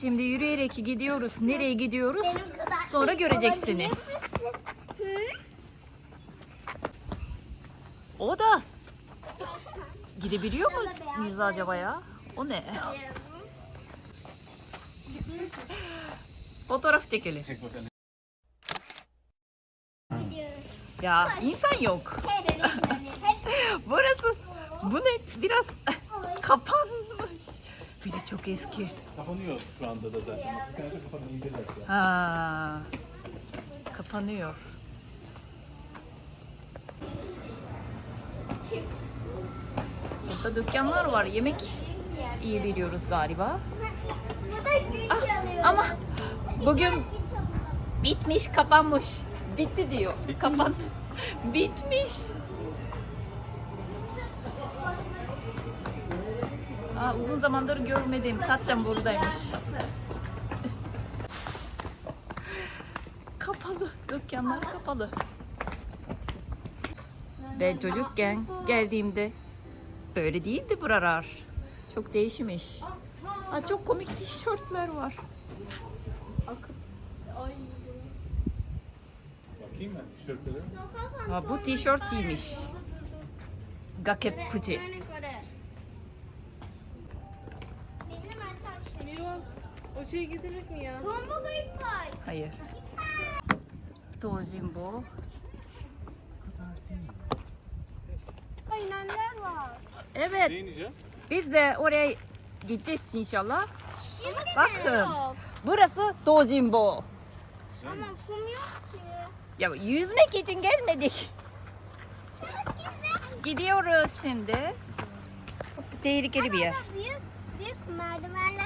Şimdi yürüyerek gidiyoruz. Nereye gidiyoruz? Sonra göreceksiniz. O da. Girebiliyor muyuz acaba ya? O ne? Fotoğraf çekelim. Ya insan yok. Burası bu ne? Biraz kapanmış. Bir de çok eski. Kapanıyor şu anda da zaten. İndirler ya. Ha, kapanıyor. Burada dükkanlar var. Yemek iyi biliyoruz galiba. Ah, ama bugün bitmiş, kapanmış. Bitti diyor. Kapandı. Bitmiş. Aa, uzun zamandır görmedim. Katcan buradaymış. kapalı. Dükkanlar kapalı. Ben çocukken geldiğimde böyle değildi buralar. Çok değişmiş. Aa, çok komik tişörtler var. Bakayım ben tişörtlere. Aa, bu tişört iyiymiş. Gakepuci. Miros, şeyi getirmek mi ya? Hayır. Dojimbo. Aynaller var. Evet. Biz de oraya gideceğiz inşallah. Bakın. Burası Dojimbo. Ama kum yok ki. Ya yüzmek için gelmedik. Gidiyoruz şimdi. Tehlikeli bir yer. Büyük, büyük merdivenler var.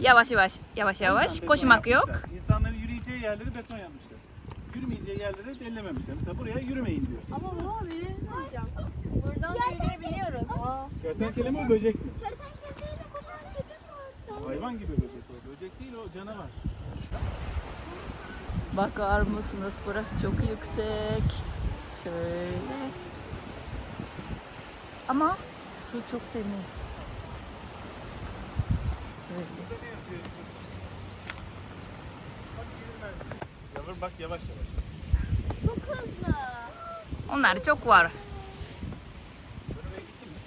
Yavaş yavaş, yavaş yavaş. Koşmak yok. İnsanların yürüyeceği yerleri beton yapmışlar. Yürümeyeceği yerleri ellememişler. Mesela buraya yürümeyin diyor. Ama bu abi ne diyeceğim? Buradan yürüyebiliyoruz. Kertenkele mi o böcek mi? Kertenkeleyle kopan köpek var. Hayvan gibi böcek o. Böcek değil o canavar. Bakar mısınız? Burası çok yüksek. Şöyle. Ama su çok temiz. Şöyle. Burada ne yapıyor? Bak yürümez. Yavrum bak yavaş yavaş. Çok hızlı. Onlar çok var. Oraya gittin mi?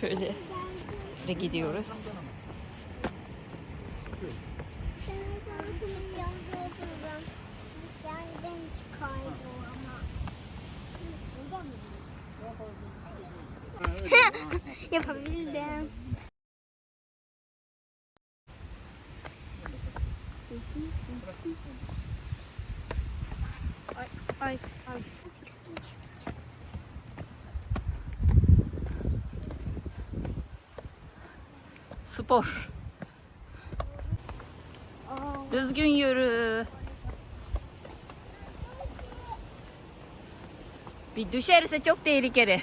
Şöyle ve gidiyoruz. Ben senin yanında otururum. Yani ben çıkardım ama. Buradan mı? Ha, Yapabildim. Ay ay ay. Spor. Düzgün yürü. Bir düşerse çok tehlikeli.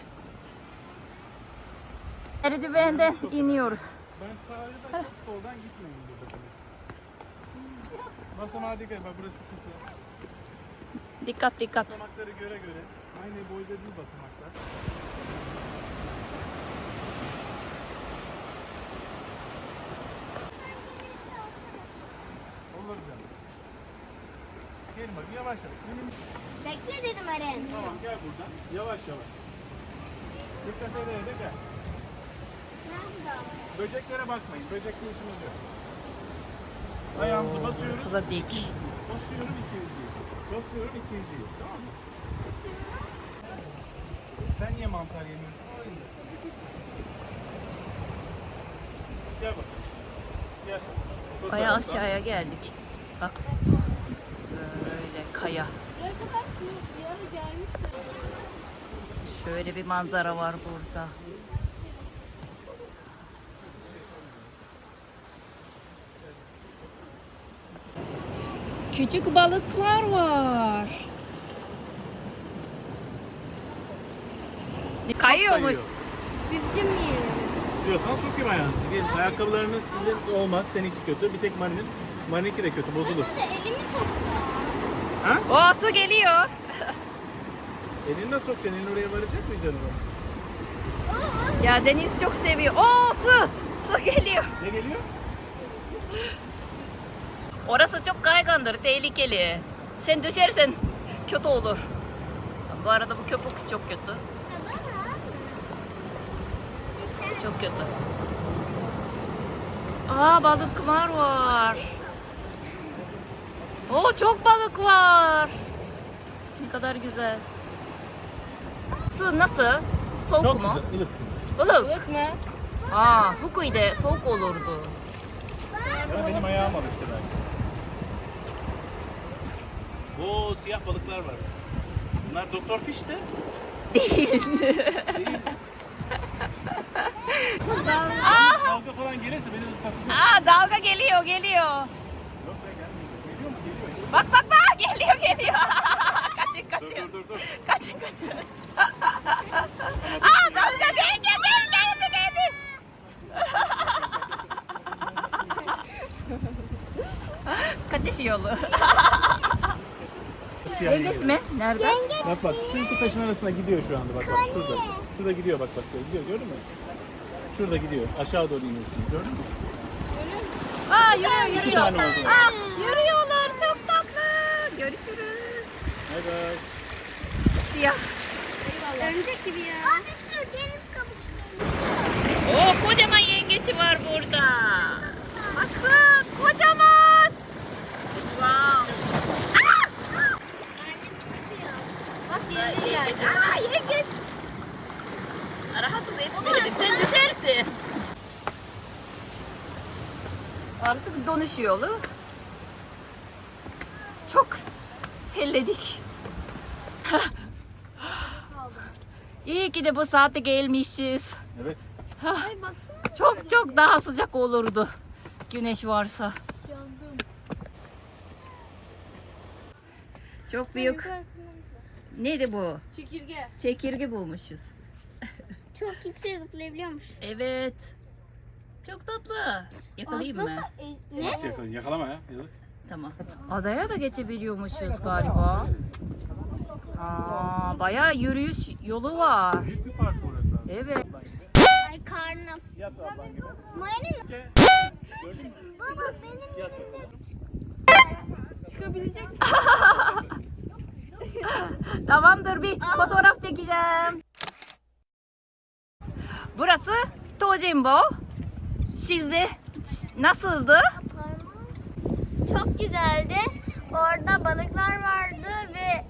Merdivenden iniyoruz. Ben çok soldan gitmeyin burada. Basamağa dikkat. Bak burası kısa. Dikkat dikkat. Basamakları göre göre. Aynı boyda değil basamaklar. Olur canım. Gelin bak yavaş yavaş. Benim... Bekle dedim Aren. Tamam gel buradan. Yavaş yavaş. Dikkat ede ede gel. Böceklere bakmayın. Böcekle işimiz yok. Ayağımızı basıyoruz. Burası da dik. Basıyorum ikinciyi. Basıyorum ikinciyi. Tamam mı? Sen niye mantar yemiyorsun? Gel bakalım. Gel. Bayağı aşağıya geldik. Bak. Böyle kaya. Şöyle bir manzara var burada. Küçük balıklar var. Kayıyormuş. Kayıyor. Düzgün mü İstiyorsan sokayım ayağını. Gel, Ayakkabılarının sizin olmaz. Seninki kötü. Bir tek Mari'nin. Mari'ninki de kötü. Bozulur. de elimi soktu. Ha? O su geliyor. Elini nasıl sokacaksın? Elini oraya varacak mı canım? Ya Deniz çok seviyor. Oo su. Su geliyor. Ne geliyor? Orası çok kaygandır, tehlikeli. Sen düşersen kötü olur. Bu arada bu köpük çok kötü. Çok kötü. Aa balıklar var. Oo çok balık var. Ne kadar güzel. Su nasıl? Soğuk Çok mu? güzel. ılık. Ilık. Balık mı? Aa, Fukui'de soğuk olurdu. Ya benim ayağım alıştı belki. Oo siyah balıklar var. Bunlar Doktor Fish'se Değil. değil. Aa, Kavga falan gelirse beni ıslatır. aa, dalga geliyor, geliyor. Yok be gelmiyor. Geliyor mu? Geliyor. Bak bak bak geliyor geliyor. kaçın kaçın. dur dur dur. Kaçın kaçın. Aa dalga geldi geldi geldi geldi. Kaçış yolu. Siyah Yengeç mi? Nerede? Bak bak şu iki taşın arasına gidiyor şu anda bak bak şurada. Şurada gidiyor bak bak gidiyor gördün mü? Şurada gidiyor. Aşağı doğru iniyorsun. Gördün mü? Aa yürüyor İki yürüyor. tane oldu. Aa, yürüyorlar çok tatlı. Görüşürüz. Bay bay. Siyah. Örümcek gibi ya. Aa bir sürü deniz kabukları. Oo kocaman yengeci var burada. Bakın kocaman. Wow. Aa! Bak diğeri geldi. Aa yengeç. Rahatsız etmeyelim sen düşersin. Artık dönüş yolu. Çok terledik. İyi ki de bu saate gelmişiz. Evet. Çok çok daha sıcak olurdu. Güneş varsa. Yandım. Çok büyük. Neydi bu? Çekirge. Çekirge bulmuşuz. Çok yüksek zıplayabiliyormuş. Evet. Çok tatlı. Yakalayayım mı? Ne? Nasıl yakalayın? Yakalama ya. Yazık. Tamam. Adaya da geçebiliyormuşuz galiba. Aa, bayağı yürüyüş yolu var. Büyük bir park orası. Evet. Ay karnım. Yat ablan gibi. Mayonez. Baba benim Yat. çıkabilecek Tamamdır bir fotoğraf çekeceğim. Burası Tojimbo. Sizde nasıldı? Çok güzeldi. Orada balıklar vardı ve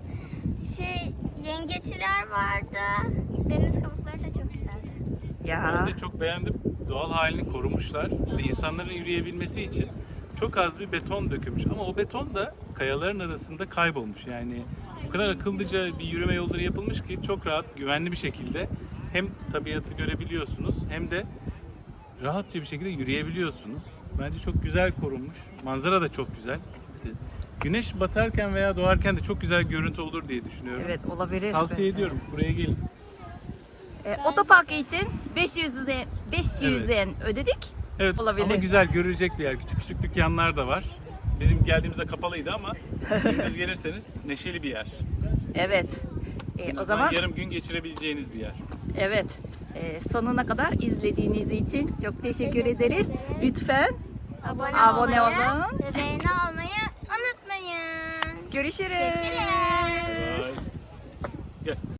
şey yengeçler vardı. Deniz kabukları da çok güzeldi. Ya. Ben de çok beğendim. Doğal halini korumuşlar. Ve insanların yürüyebilmesi için çok az bir beton dökülmüş. Ama o beton da kayaların arasında kaybolmuş. Yani o kadar akıllıca bir yürüme yolları yapılmış ki çok rahat, güvenli bir şekilde hem tabiatı görebiliyorsunuz hem de rahatça bir şekilde yürüyebiliyorsunuz. Bence çok güzel korunmuş. Manzara da çok güzel. Güneş batarken veya doğarken de çok güzel görüntü olur diye düşünüyorum. Evet olabilir. Tavsiye ediyorum. Buraya gelin. E, otopark için 500 yen, 500 yen ödedik. Evet Olabilir. ama güzel görülecek bir yer. Küçük küçük dükkanlar da var. Bizim geldiğimizde kapalıydı ama gündüz gelirseniz neşeli bir yer. Evet. E, o zaman yarım gün geçirebileceğiniz bir yer. evet. E, sonuna kadar izlediğiniz için çok teşekkür ederiz. Lütfen Abone, Abone olmayı olun. ve beğeni almayı unutmayın. görüşürüz. Görüşürüz.